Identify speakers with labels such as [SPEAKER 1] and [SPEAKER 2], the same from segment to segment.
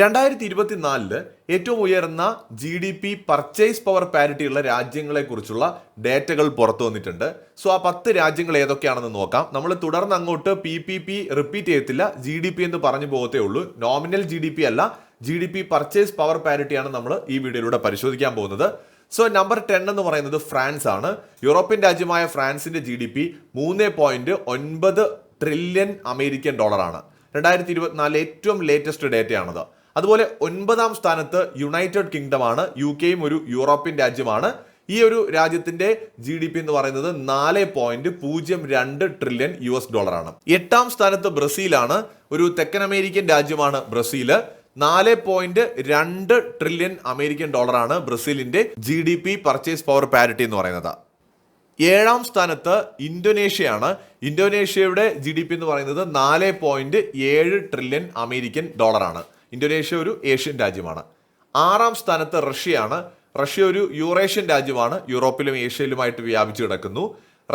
[SPEAKER 1] രണ്ടായിരത്തി ഇരുപത്തിനാലില് ഏറ്റവും ഉയർന്ന G D P purchase power parity രാജ്യങ്ങളെ രാജ്യങ്ങളെക്കുറിച്ചുള്ള ഡേറ്റകൾ പുറത്തു വന്നിട്ടുണ്ട് സോ ആ പത്ത് രാജ്യങ്ങൾ ഏതൊക്കെയാണെന്ന് നോക്കാം നമ്മൾ തുടർന്ന് അങ്ങോട്ട് പി പി പി റിപ്പീറ്റ് ചെയ്യത്തില്ല ജി ഡി പി എന്ന് പറഞ്ഞു പോകത്തേ ഉള്ളൂ നോമിനൽ ജി ഡി പി അല്ല G D P purchase power പാരിറ്റിയാണ് നമ്മൾ ഈ വീഡിയോയിലൂടെ പരിശോധിക്കാൻ പോകുന്നത് സോ നമ്പർ ടെൻ എന്ന് പറയുന്നത് ഫ്രാൻസ് ആണ് യൂറോപ്യൻ രാജ്യമായ ഫ്രാൻസിന്റെ ജി ഡി പി മൂന്ന് പോയിന്റ് ഒൻപത് ട്രില്യൺ അമേരിക്കൻ ഡോളറാണ് രണ്ടായിരത്തി ഇരുപത്തിനാലിലെ ഏറ്റവും ലേറ്റസ്റ്റ് ഡേറ്റയാണത് അതുപോലെ ഒൻപതാം സ്ഥാനത്ത് യുണൈറ്റഡ് കിങ്ഡം ആണ് യു കെയും ഒരു യൂറോപ്യൻ രാജ്യമാണ് ഈ ഒരു രാജ്യത്തിന്റെ ജി ഡി പി എന്ന് പറയുന്നത് നാല് പോയിന്റ് പൂജ്യം രണ്ട് ട്രില്യൺ യു എസ് ഡോളറാണ് എട്ടാം സ്ഥാനത്ത് ബ്രസീലാണ് ഒരു തെക്കൻ അമേരിക്കൻ രാജ്യമാണ് ബ്രസീൽ നാല് പോയിന്റ് രണ്ട് ട്രില്യൺ അമേരിക്കൻ ഡോളറാണ് ബ്രസീലിന്റെ G D P purchase power parity എന്ന് പറയുന്നത് ഏഴാം സ്ഥാനത്ത് ഇന്തോനേഷ്യയാണ് ഇന്തോനേഷ്യയുടെ ജി ഡി പി എന്ന് പറയുന്നത് നാല് പോയിന്റ് ഏഴ് ട്രില്യൺ അമേരിക്കൻ ഡോളറാണ് ഇന്തോനേഷ്യ ഒരു ഏഷ്യൻ രാജ്യമാണ് ആറാം സ്ഥാനത്ത് റഷ്യയാണ് റഷ്യ ഒരു യൂറേഷ്യൻ രാജ്യമാണ് യൂറോപ്പിലും ഏഷ്യയിലുമായിട്ട് വ്യാപിച്ചു കിടക്കുന്നു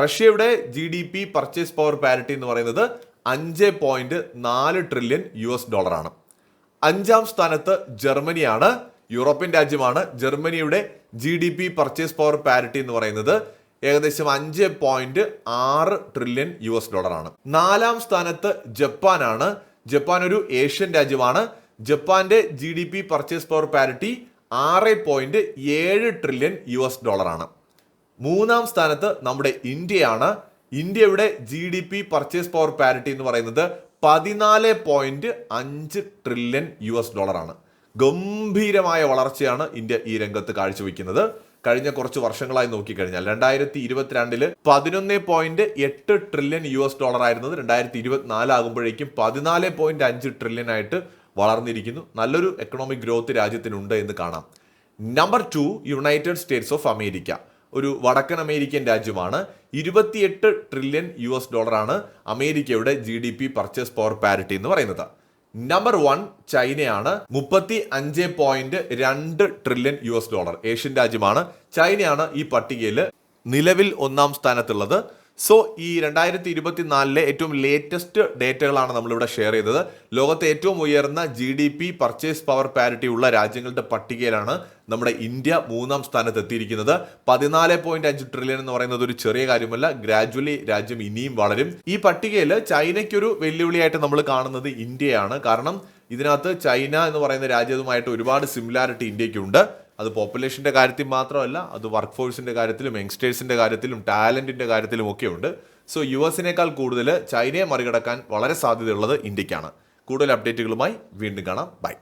[SPEAKER 1] റഷ്യയുടെ G D P purchase power parity എന്ന് പറയുന്നത് അഞ്ച് പോയിന്റ് നാല് ട്രില്യൺ യു എസ് ഡോളറാണ് അഞ്ചാം സ്ഥാനത്ത് ജർമ്മനിയാണ് യൂറോപ്യൻ രാജ്യമാണ് ജർമ്മനിയുടെ G D P purchase power parity എന്ന് പറയുന്നത് ഏകദേശം അഞ്ച് പോയിന്റ് ആറ് ട്രില്യൺ യു എസ് ഡോളറാണ് നാലാം സ്ഥാനത്ത് ജപ്പാനാണ് ജപ്പാൻ ഒരു ഏഷ്യൻ രാജ്യമാണ് ജപ്പാന്റെ G D P purchase power parity ആറ് പോയിന്റ് ഏഴ് ട്രില്യൺ യു എസ് ഡോളറാണ് മൂന്നാം സ്ഥാനത്ത് നമ്മുടെ ഇന്ത്യയാണ് ഇന്ത്യയുടെ G D P purchase power parity എന്ന് പറയുന്നത് പതിനാല് പോയിന്റ് അഞ്ച് ട്രില്യൺ യു എസ് ഡോളറാണ് ഗംഭീരമായ വളർച്ചയാണ് ഇന്ത്യ ഈ രംഗത്ത് കാഴ്ചവെക്കുന്നത് കഴിഞ്ഞ കുറച്ച് വർഷങ്ങളായി നോക്കിക്കഴിഞ്ഞാൽ രണ്ടായിരത്തി ഇരുപത്തിരണ്ടിൽ പതിനൊന്ന് പോയിന്റ് എട്ട് ട്രില്യൺ യു എസ് ഡോളർ ആയിരുന്നത് രണ്ടായിരത്തി ഇരുപത്തിനാല് ആകുമ്പോഴേക്കും പതിനാല് പോയിന്റ് അഞ്ച് ട്രില്യൺ ആയിട്ട് വളർന്നിരിക്കുന്നു നല്ലൊരു എക്കണോമിക് ഗ്രോത്ത് രാജ്യത്തിനുണ്ട് എന്ന് കാണാം number two United States of America ഒരു വടക്കൻ അമേരിക്കൻ രാജ്യമാണ് ഇരുപത്തിയെട്ട് ട്രില്യൺ യു എസ് ഡോളറാണ് അമേരിക്കയുടെ G D P purchase power parity എന്ന് പറയുന്നത് നമ്പർ വൺ ചൈനയാണ് മുപ്പത്തി അഞ്ച് പോയിന്റ് രണ്ട് trillion U S dollar Asian രാജ്യമാണ് ചൈനയാണ് ഈ പട്ടികയിൽ നിലവിൽ ഒന്നാം സ്ഥാനത്തുള്ളത് സോ ഈ രണ്ടായിരത്തി നാലിലെ ഏറ്റവും ലേറ്റസ്റ്റ് ഡേറ്റകളാണ് നമ്മളിവിടെ ഷെയർ ചെയ്തത് ലോകത്തെ ഏറ്റവും ഉയർന്ന G D P purchase power parity ഉള്ള രാജ്യങ്ങളുടെ പട്ടികയിലാണ് നമ്മുടെ ഇന്ത്യ മൂന്നാം സ്ഥാനത്ത് എത്തിയിരിക്കുന്നത് പതിനാല് പോയിന്റ് അഞ്ച് ട്രില്യൺ എന്ന് പറയുന്നത് ഒരു ചെറിയ കാര്യമല്ല ഗ്രാജുവലി രാജ്യം ഇനിയും വളരും ഈ പട്ടികയിൽ ചൈനയ്ക്കൊരു വെല്ലുവിളിയായിട്ട് നമ്മൾ കാണുന്നത് ഇന്ത്യയാണ് കാരണം ഇതിനകത്ത് ചൈന എന്ന് പറയുന്ന രാജ്യവുമായിട്ട് ഒരുപാട് സിമിലാരിറ്റി ഇന്ത്യയ്ക്കുണ്ട് അത് പോപ്പുലേഷൻ്റെ കാര്യത്തിൽ മാത്രമല്ല അത് വർക്ക് ഫോഴ്സിൻ്റെ കാര്യത്തിലും യങ്സ്റ്റേഴ്സിൻ്റെ കാര്യത്തിലും ടാലൻറ്റിൻ്റെ കാര്യത്തിലും ഒക്കെ ഉണ്ട് സോ യു എസിനേക്കാൾ കൂടുതൽ ചൈനയെ മറികടക്കാൻ വളരെ സാധ്യതയുള്ളത് ഇന്ത്യക്കാണ് കൂടുതൽ അപ്ഡേറ്റുകളുമായി വീണ്ടും കാണാം ബൈ